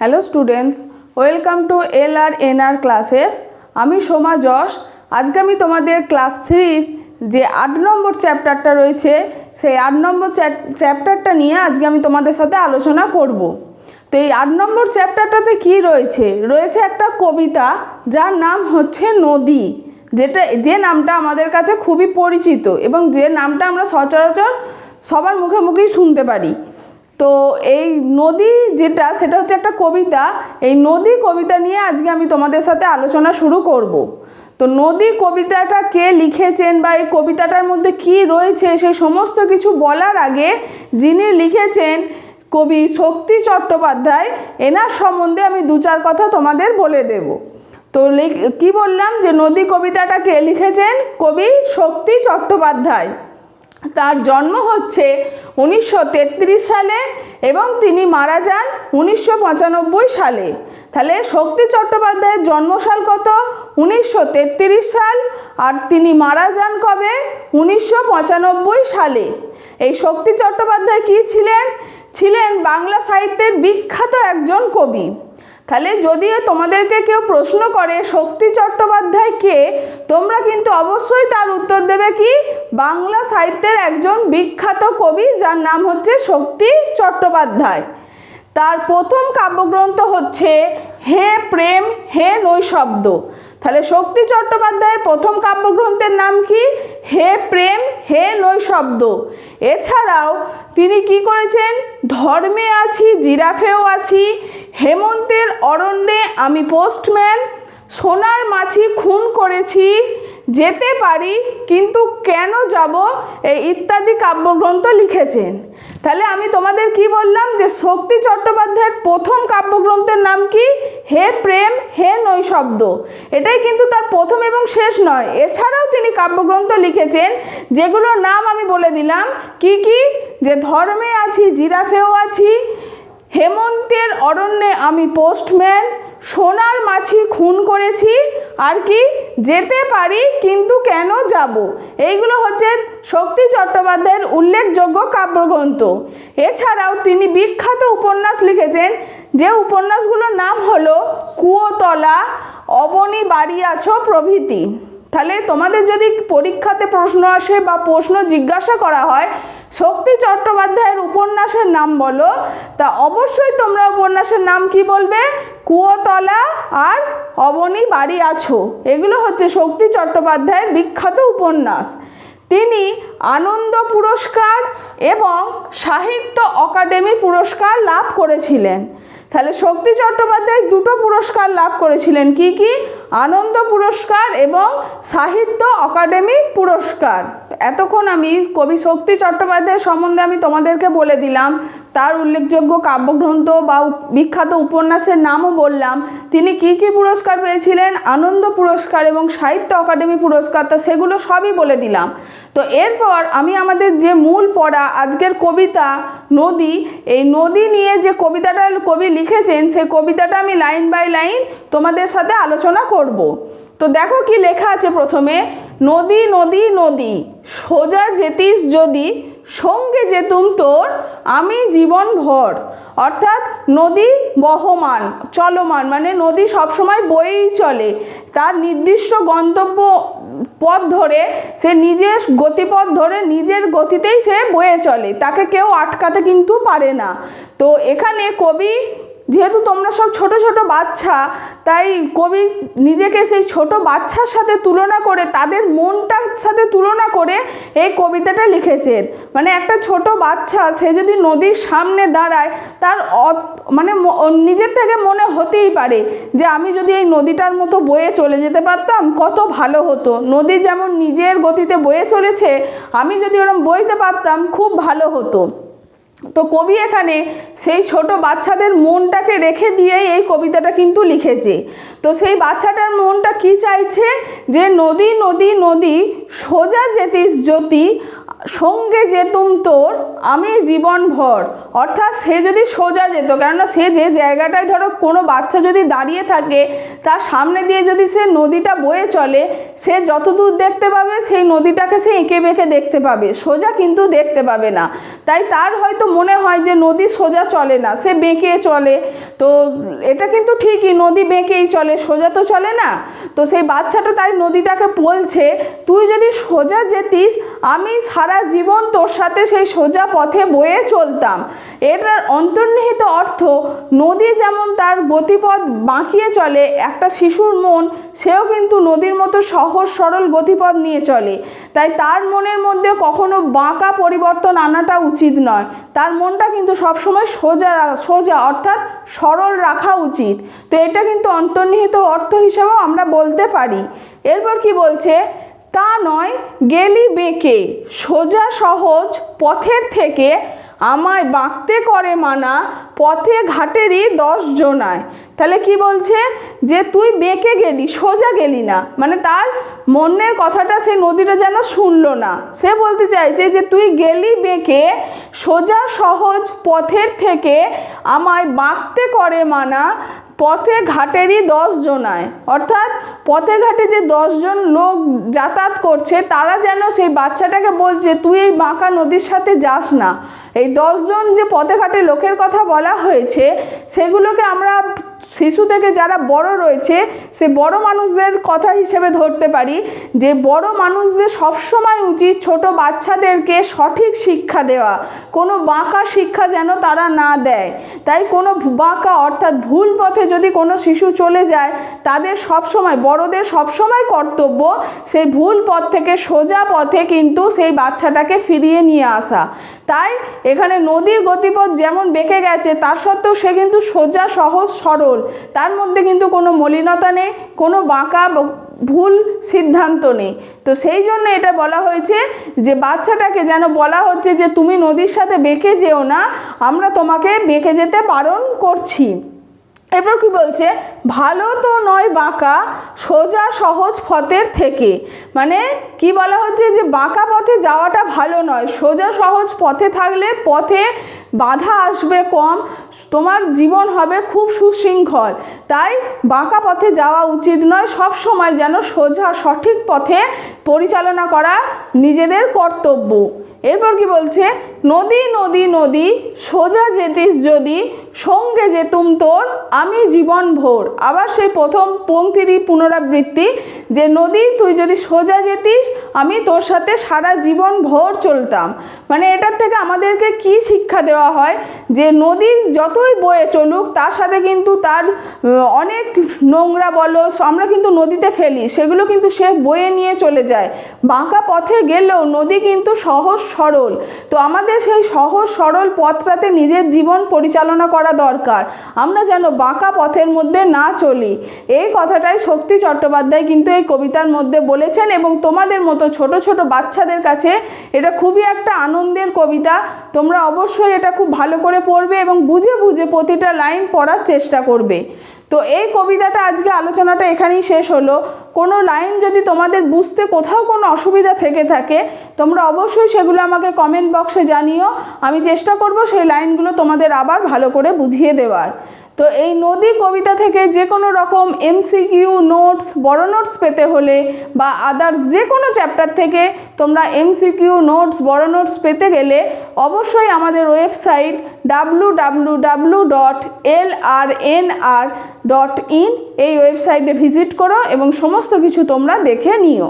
Hello students, welcome to L R N R classes. আমি সোমা যশ। আজকে আমি তোমাদের ক্লাস থ্রির যে আট নম্বর চ্যাপ্টারটা রয়েছে, সেই আট নম্বর চ্যাপ্টারটা নিয়ে আজকে আমি তোমাদের সাথে আলোচনা করব। তো এই আট নম্বর চ্যাপ্টারটাতে কি রয়েছে? রয়েছে একটা কবিতা যার নাম হচ্ছে নদী, যেটা, যে নামটা আমাদের কাছে খুবই পরিচিত এবং যে নামটা আমরা সচরাচর সবার মুখে মুখেই শুনতে পারি। তো এই নদী যেটা, সেটা হচ্ছে একটা কবিতা। এই নদী কবিতা নিয়ে আজকে আমি তোমাদের সাথে আলোচনা শুরু করব। তো নদী কবিতাটা কে লিখেছেন বা এই কবিতাটার মধ্যে কি রয়েছে সেই সমস্ত কিছু বলার আগে যিনি লিখেছেন কবি শক্তি চট্টোপাধ্যায়, এনার সম্বন্ধে আমি দু চার কথা তোমাদের বলে দেব। তো কি বললাম যে নদী কবিতাটা কে লিখেছেন? কবি শক্তি চট্টোপাধ্যায়। তার জন্ম হচ্ছে উনিশশো তেত্রিশ সালে এবং তিনি মারা যান উনিশশো পঁচানব্বই সালে। তাহলে শক্তি চট্টোপাধ্যায়ের জন্মসাল কত? উনিশশো তেত্রিশ সাল। আর তিনি মারা যান কবে? উনিশশো পঁচানব্বই সালে। এই শক্তি চট্টোপাধ্যায় কী ছিলেন? ছিলেন বাংলা সাহিত্যের বিখ্যাত একজন কবি। তাহলে যদি তোমাদেরকে কেউ প্রশ্ন করে শক্তি চট্টোপাধ্যায় কে, তোমরা কিন্তু অবশ্যই তার উত্তর দেবে কি? বাংলা সাহিত্যের একজন বিখ্যাত কবি যার নাম হচ্ছে শক্তি চট্টোপাধ্যায়। তার প্রথম কাব্যগ্রন্থ হচ্ছে হে প্রেম, হে নৈশব্দ। তাহলে শক্তি চট্টোপাধ্যায়ের প্রথম কাব্যগ্রন্থের নাম কি? হে প্রেম, হে নৈশব্দ এছাড়াও তিনি কি করেছেন? ধর্মে আছি, জিরাফেও আছি, হেমন্তের অরণ্যে আমি পোস্টম্যান সোনার মাছি খুন করেছি যেতে পারি, কিন্তু কেন যাব? এই ইত্যাদি কাব্যগ্রন্থ লিখেছেন। তাহলে আমি তোমাদের কি বললাম যে শক্তি চট্টোপাধ্যায়ের প্রথম কাব্যগ্রন্থের নাম কি? হে প্রেম, হে নৈশব্দ। এটাই কিন্তু তার প্রথম এবং শেষ নয়। এছাড়াও তিনি কাব্যগ্রন্থ লিখেছেন, যেগুলোর নাম আমি বলে দিলাম। কি কি? যে ধর্মে আছি, জিরাফেও আছি, হেমন্তের অরণ্যে আমি পোস্টম্যান, সোনার মাছি খুন করেছি, আর কি? যেতে পারি, কিন্তু কেন যাব? এইগুলো হচ্ছে শক্তি চট্টোপাধ্যায়ের উল্লেখযোগ্য কাব্যগ্রন্থ। এছাড়াও তিনি বিখ্যাত উপন্যাস লিখেছেন, যে উপন্যাসগুলোর নাম হলো কুয়োতলা অবনী বাড়ি আছো প্রভৃতি। তাহলে তোমাদের যদি পরীক্ষাতে প্রশ্ন আসে বা প্রশ্ন জিজ্ঞাসা করা হয় শক্তি চট্টোপাধ্যায়ের উপন্যাসের নাম বলো। তা অবশ্যই তোমরা উপন্যাসের নাম কি বলবে? কুয়োতলা আর অবনী বাড়ি আছো। এগুলো হচ্ছে শক্তি চট্টোপাধ্যায়ের বিখ্যাত উপন্যাস। তিনি আনন্দ পুরস্কার এবং সাহিত্য অকাডেমি পুরস্কার লাভ করেছিলেন। তাহলে শক্তি চট্টোপাধ্যায় দুটো পুরস্কার লাভ করেছিলেন। কি কি? আনন্দ পুরস্কার এবং সাহিত্য অকাডেমি পুরস্কার। এতক্ষণ আমি কবি শক্তি চট্টোপাধ্যায়ের সম্বন্ধে আমি তোমাদেরকে বলে দিলাম, তার উল্লেখযোগ্য কাব্যগ্রন্থ বা বিখ্যাত উপন্যাসের নামও বললাম। তিনি কি কি পুরস্কার পেয়েছিলেন? আনন্দ পুরস্কার এবং সাহিত্য অকাডেমি পুরস্কার, তা সেগুলো সবই বলে দিলাম। তো এরপর আমি আমাদের যে মূল পড়া, আজকের কবিতা, নদী, এই নদী নিয়ে যে কবিতাটা, কবি লিখেছেন সেই কবিতাটা আমি লাইন বাই লাইন তোমাদের সাথে আলোচনা করব। তো দেখো কি লেখা আছে প্রথমে, নদী নদী নদী। সোজা যেতিস যদি, সঙ্গে যেতুম তোর, আমি জীবন ভর অর্থাৎ নদী বহমান, চলমান মানে নদী সবসময় বয়েই চলে। তার নির্দিষ্ট গন্তব্য পথ ধরে সে নিজের গতিপথ ধরে নিজের গতিতেই সে বয়ে চলে। তাকে কেউ আটকাতে কিন্তু পারে না। তো এখানে কবি যেহেতু তোমরা সব ছোট ছোট বাচ্চা, তাই কবি নিজেকে সেই ছোট বাচ্চার সাথে তুলনা করে, তাদের মনটার সাথে তুলনা করে এই কবিতাটা লিখেছেন। মানে একটা ছোট বাচ্চা, সে যদি নদীর সামনে দাঁড়ায়, তার মানে নিজের থেকে মনে হতেই পারে যে আমি যদি এই নদীটার মতো বয়ে চলে যেতে পারতাম, কত ভালো হতো। নদী যেমন নিজের গতিতে বয়ে চলেছে, আমি যদি ওরম বইতে পারতাম, খুব ভালো হতো। তো কবি এখানে সেই ছোট বাচ্চাদের মনটাকে রেখে দিয়েই এই কবিতাটা কিন্তু লিখেছে। তো সেই বাচ্চাটার মনটা কি চাইছে? যে নদী নদী নদী, সোজা যেতিস জ্যোতি সঙ্গে যেতুম তোর, আমি জীবন ভর অর্থাৎ সে যদি সোজা যেত, কেননা সে যে জায়গাটায় ধরো কোনো বাচ্চা যদি দাঁড়িয়ে থাকে, তার সামনে দিয়ে যদি সে নদীটা বয়ে চলে, সে যত দূর দেখতে পাবে, সেই নদীটাকে সে এঁকে বেঁকে দেখতে পাবে। সোজা কিন্তু দেখতে পাবে না। তাই তার হয়তো মনে হয় যে নদী সোজা চলে না, সে বেঁকে চলে। তো এটা কিন্তু ঠিকই, নদী বেঁকেই চলে, সোজা তো চলে না। তো সেই বাচ্চাটা তাই নদীটাকে বলছে, তুই যদি সোজা যেতিস আমি সারা জীবন তোর সাথে সেই সোজা পথে বয়ে চলতাম। এটার অন্তর্নিহিত অর্থ, নদী যেমন তার গতিপথ বাঁকিয়ে চলে, একটা শিশুর মন, সেও কিন্তু নদীর মতো সহজ, সরল গতিপথ নিয়ে চলে। তাই তার মনের মধ্যে কখনো বাঁকা পরিবর্তন আনাটা উচিত নয়। তার মনটা কিন্তু সবসময় সোজা সোজা, অর্থাৎ সরল রাখা উচিত। তো এটা কিন্তু অন্তর্নিহিত অর্থ হিসেবেও আমরা বলতে পারি। এরপর কি বলছে? তা নয়, গেলি বেঁকে। সোজা সহজ পথের থেকে আমায় বাঁকতে করে মানা, পথে ঘাটেরই দশ জনায়। তাহলে কি বলছে? যে তুই বেঁকে গেলি, সোজা গেলি না। মানে তার মনের কথাটা সে নদীটা যেন শুনলো না। সে বলতে চাইছে যে তুই গেলি বেঁকে, সোজা সহজ পথের থেকে আমায় বাঁকতে করে মানা পথে ঘাটেরই দশ জনায়। অর্থাৎ পথে ঘাটে যে দশজন লোক যাতায়াত করছে, তারা যেন সেই বাচ্চাটাকে বলছে, তুই এই বাঁকা নদীর সাথে যাস না। এই দশজন যে পথে ঘাটে লোকের কথা বলা হয়েছে, সেগুলোকে আমরা শিশু থেকে যারা বড় রয়েছে, সে বড় মানুষদের কথা হিসেবে ধরতে পারি যে বড় মানুষদের সবসময় উচিত ছোট বাচ্চাদেরকে সঠিক শিক্ষা দেওয়া। কোনো বাঁকা শিক্ষা যেন তারা না দেয়। তাই কোনো বাঁকা অর্থাৎ ভুল পথে যদি কোনো শিশু চলে যায়, তাদের সবসময়, বড়দের সবসময় কর্তব্য সেই ভুল পথ থেকে সোজা পথে কিন্তু সেই বাচ্চাটাকে ফিরিয়ে নিয়ে আসা। তাই এখানে নদীর গতিপথ যেমন বেঁকে গেছে, তার সত্ত্বেও সে কিন্তু সোজা, সহজ, সরল। তার মধ্যে কিন্তু কোনো মলিনতা নেই, কোনো বাঁকা ভুল সিদ্ধান্ত নেই। তো সেই জন্য এটা বলা হয়েছে যে, বাচ্চাটাকে যেন বলা হচ্ছে যে, তুমি নদীর সাথে বেঁকে যেও না, আমরা তোমাকে বেঁকে যেতে বারণ করছি। এরপর কি বলছে? ভালো তো নয় বাঁকা, সোজা সহজ পথের থেকে। মানে কি বলা হচ্ছে যে বাঁকা পথে যাওয়াটা ভালো নয়। সোজা সহজ পথে থাকলে পথে বাধা আসবে কম, তোমার জীবন হবে খুব সুশৃঙ্খল। তাই বাঁকা পথে যাওয়া উচিত নয়। সব সময় যেন সোজা, সঠিক পথে পরিচালনা করা নিজেদের কর্তব্য। এরপর কি বলছে? নদী নদী নদী, সোজা যেতিস যদি সঙ্গে যেতুম তোর আমি জীবন ভোর আবার সেই প্রথম পঙ্ক্তিরই পুনরাবৃত্তি যে নদী, তুই যদি সোজা যেতিস, আমি তোর সাথে সারা জীবন ভোর চলতাম। মানে এটার থেকে আমাদেরকে কি শিক্ষা দেওয়া হয়? যে নদী যতই বয়ে চলুক, তার সাথে কিন্তু তার অনেক নোংরা বলো আমরা কিন্তু নদীতে ফেলি, সেগুলো কিন্তু সে বয়ে নিয়ে চলে যায়। বাঁকা পথে গেলেও নদী কিন্তু সহজ সরল। তো আমাদের সেই সহজ সরল পথটাতে নিজের জীবন পরিচালনা করা দরকার। আমরা যেন বাঁকা পথের মধ্যে না চলি। এই কথাটাই শক্তি চট্টোপাধ্যায় কিন্তু এই কবিতার মধ্যে বলেছেন এবং তোমাদের মতো ছোট ছোট বাচ্চাদের কাছে এটা খুবই একটা আনন্দের কবিতা। তোমরা অবশ্যই এটা খুব ভালো করে পড়বে এবং বুঝে বুঝে প্রতিটা লাইন পড়ার চেষ্টা করবে। তো এই কবিতাটা আজকে আলোচনাটা এখানেই শেষ হলো। কোনো লাইন যদি তোমাদের বুঝতে কোথাও কোনো অসুবিধা থেকে থাকে, তোমরা অবশ্যই সেগুলো আমাকে কমেন্ট বক্সে জানিও। আমি চেষ্টা করব সেই লাইনগুলো তোমাদের আবার ভালো করে বুঝিয়ে দেওয়ার। তো এই নদী কবিতা থেকে যে কোনো রকম এমসিকিউ নোটস, বড় নোটস পেতে হলে বা আদার্স যে কোনো চ্যাপ্টার থেকে তোমরা এমসিকিউ নোটস, বড় নোটস পেতে গেলে অবশ্যই আমাদের website W W W dot L R N R dot in এই ওয়েবসাইটে ভিজিট করো এবং সমস্ত কিছু তোমরা দেখে নিও।